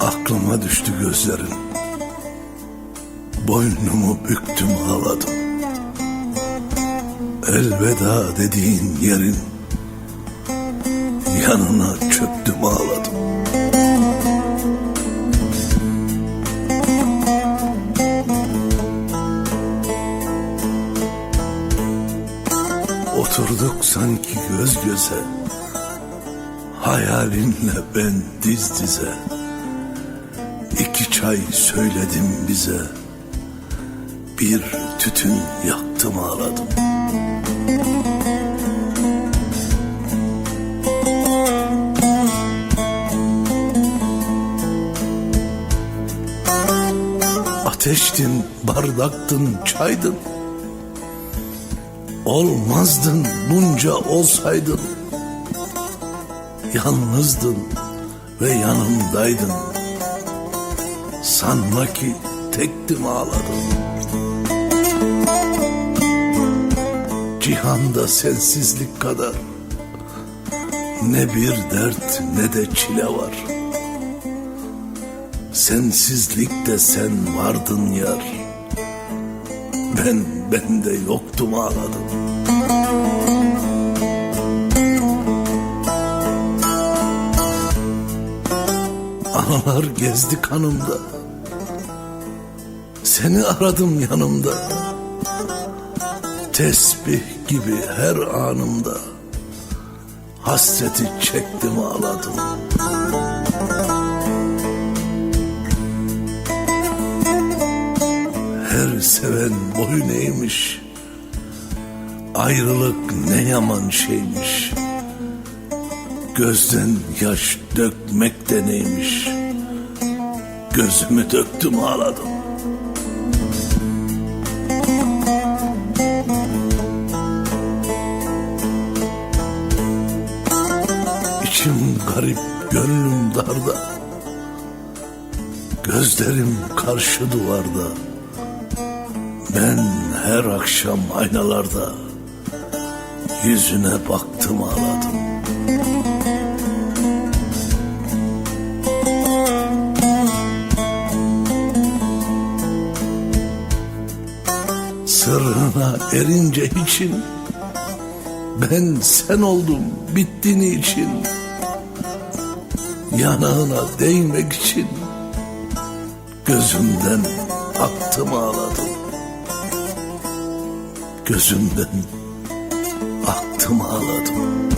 Aklıma düştü gözlerin. Boynumu büktüm ağladım. Elveda dediğin yerin Yanına çöktüm ağladım. Oturduk sanki göz göze. Hayalinle ben diz dize. İki çay söyledim bize. Bir tütün yaktım ağladım. Ateştin, bardaktın, çaydın Olmazdın bunca olsaydın. Yalnızdın ve yanımdaydın. Sanma ki tektim ağladım Cihanda sensizlik kadar. Ne bir dert ne de çile var. Sensizlikte sen vardın yar Ben bende yoktum ağladım. Analar gezdi kanımda. Seni aradım yanımda. Tesbih gibi her anımda. Hasreti çektim ağladım Her seven boyun eğmiş Ayrılık ne yaman şeymiş? Gözden yaş dökmek de neymiş? Gözümü döktüm ağladım. İçim garip gönlüm darda. Gözlerim karşı duvarda Ben her akşam aynalarda Yüzüne baktım ağladım. Sırrına erince için Ben sen oldum bittiğini için. Yanağına değmek için Gözümden aktım ağladım Gözümden. Aktım ağladım